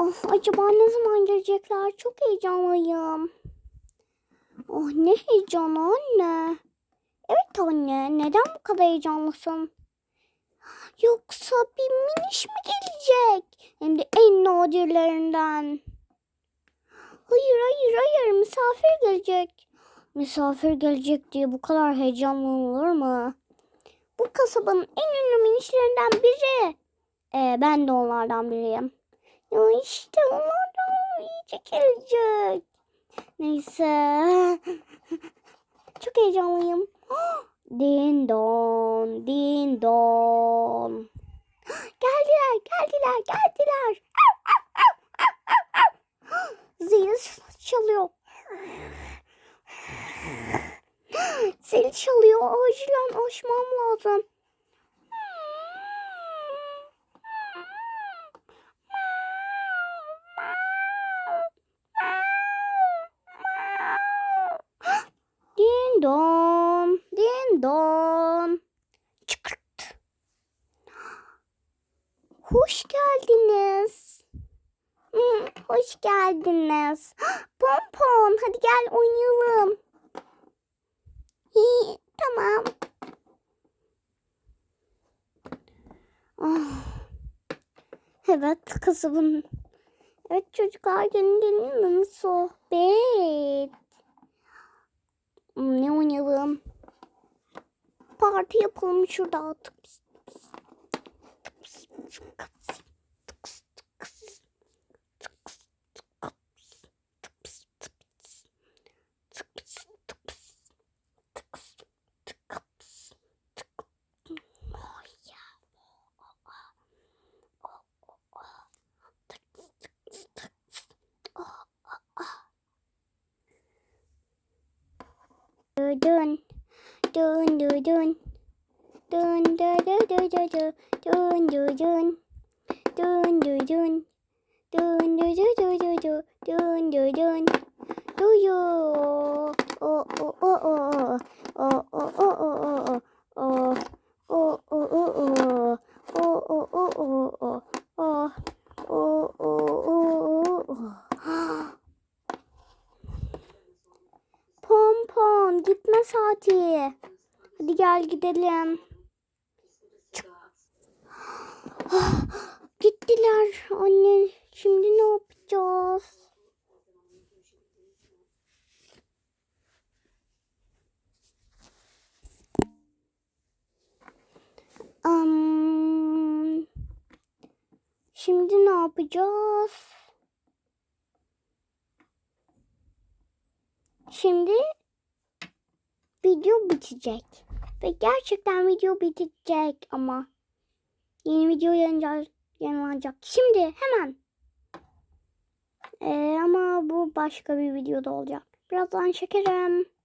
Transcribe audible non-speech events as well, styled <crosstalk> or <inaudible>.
Oh, acaba ne zaman gelecekler? Çok heyecanlıyım. Oh ne heyecanı anne. Evet anne neden bu kadar heyecanlısın? Yoksa bir miniş mi gelecek? Hem de en nadirlerinden. Hayır hayır hayır misafir gelecek. Misafir gelecek diye bu kadar heyecanlı olur mu? Bu kasabanın en ünlü minişlerinden biri. Ee, ben de onlardan biriyim. Ya işte onlardan iyice gelecek. Neyse. <laughs> Çok heyecanlıyım. <gasps> Din don, din don. <gasps> Geldiler, geldiler, geldiler. <gasps> Zil çalıyor. Zil çalıyor. Acilen açmam lazım. Don, din don. Çıkırt. Hoş geldiniz. Hmm, hoş geldiniz. Pompon, hadi gel oynayalım. İyi, tamam. Ah. Evet kızımın. Evet çocuklar gelin sohbet oynayalım. Parti yapalım şurada. du dun dun du dun. Dun du du du du du dun du dun. Dun du dun. Dun du du du du du dun du dun. Du you saati. Hadi gel gidelim. <gasps> Gittiler anne. Şimdi ne yapacağız? Am, şimdi ne yapacağız? Şimdi video bitecek. Ve gerçekten video bitecek ama yeni video yayınlanacak. Şimdi hemen. Ee, ama bu başka bir videoda olacak. Birazdan çekerim.